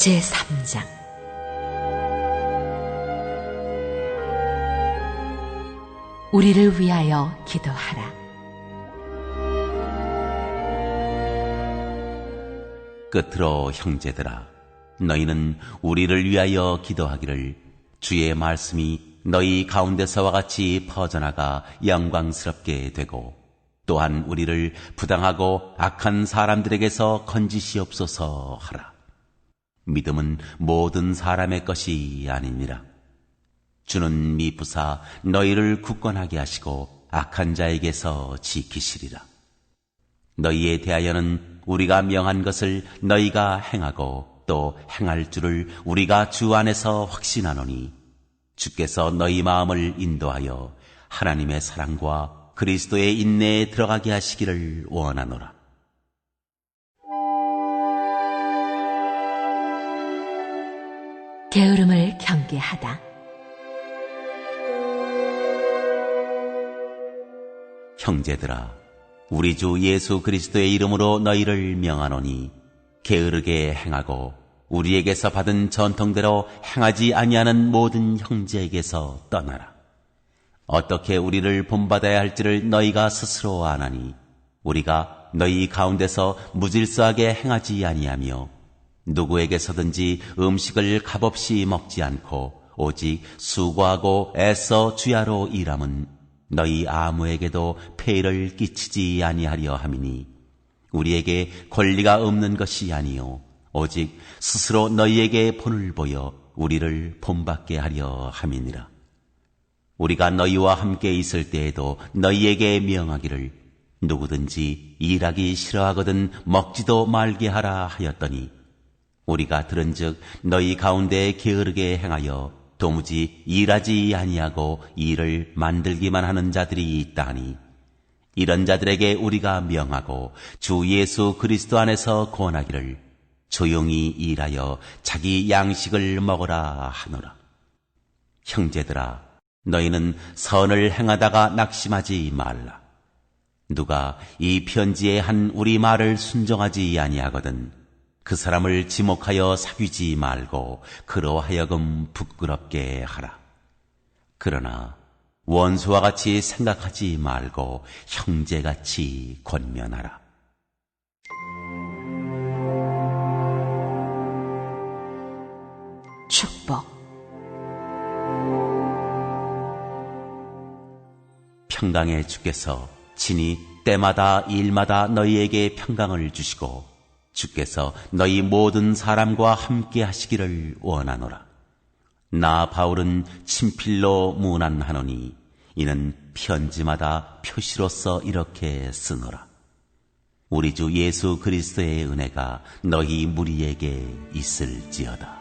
제3장 우리를 위하여 기도하라. 끝으로 형제들아 너희는 우리를 위하여 기도하기를 주의 말씀이 너희 가운데서와 같이 퍼져나가 영광스럽게 되고 또한 우리를 부당하고 악한 사람들에게서 건지시옵소서 하라. 믿음은 모든 사람의 것이 아니니라. 주는 미부사 너희를 굳건하게 하시고 악한 자에게서 지키시리라. 너희에 대하여는 우리가 명한 것을 너희가 행하고 또 행할 줄을 우리가 주 안에서 확신하노니 주께서 너희 마음을 인도하여 하나님의 사랑과 그리스도의 인내에 들어가게 하시기를 원하노라. 게으름을 경계하다. 형제들아, 우리 주 예수 그리스도의 이름으로 너희를 명하노니 게으르게 행하고 우리에게서 받은 전통대로 행하지 아니하는 모든 형제에게서 떠나라. 어떻게 우리를 본받아야 할지를 너희가 스스로 아나니 우리가 너희 가운데서 무질서하게 행하지 아니하며 누구에게서든지 음식을 값없이 먹지 않고 오직 수고하고 애써 주야로 일함은 너희 아무에게도 폐를 끼치지 아니하려 함이니 우리에게 권리가 없는 것이 아니요 오직 스스로 너희에게 본을 보여 우리를 본받게 하려 함이니라. 우리가 너희와 함께 있을 때에도 너희에게 명하기를 누구든지 일하기 싫어하거든 먹지도 말게 하라 하였더니 우리가 들은즉 너희 가운데 게으르게 행하여 도무지 일하지 아니하고 일을 만들기만 하는 자들이 있다니 이런 자들에게 우리가 명하고 주 예수 그리스도 안에서 권하기를 조용히 일하여 자기 양식을 먹어라 하노라. 형제들아, 너희는 선을 행하다가 낙심하지 말라. 누가 이 편지에 한 우리 말을 순종하지 아니하거든 그 사람을 지목하여 사귀지 말고 그로 하여금 부끄럽게 하라. 그러나 원수와 같이 생각하지 말고 형제같이 권면하라. 축복 평강의 주께서 친히 때마다 일마다 너희에게 평강을 주시고 주께서 너희 모든 사람과 함께 하시기를 원하노라. 나 바울은 친필로 문안하노니 이는 편지마다 표시로서 이렇게 쓰노라. 우리 주 예수 그리스도의 은혜가 너희 무리에게 있을지어다.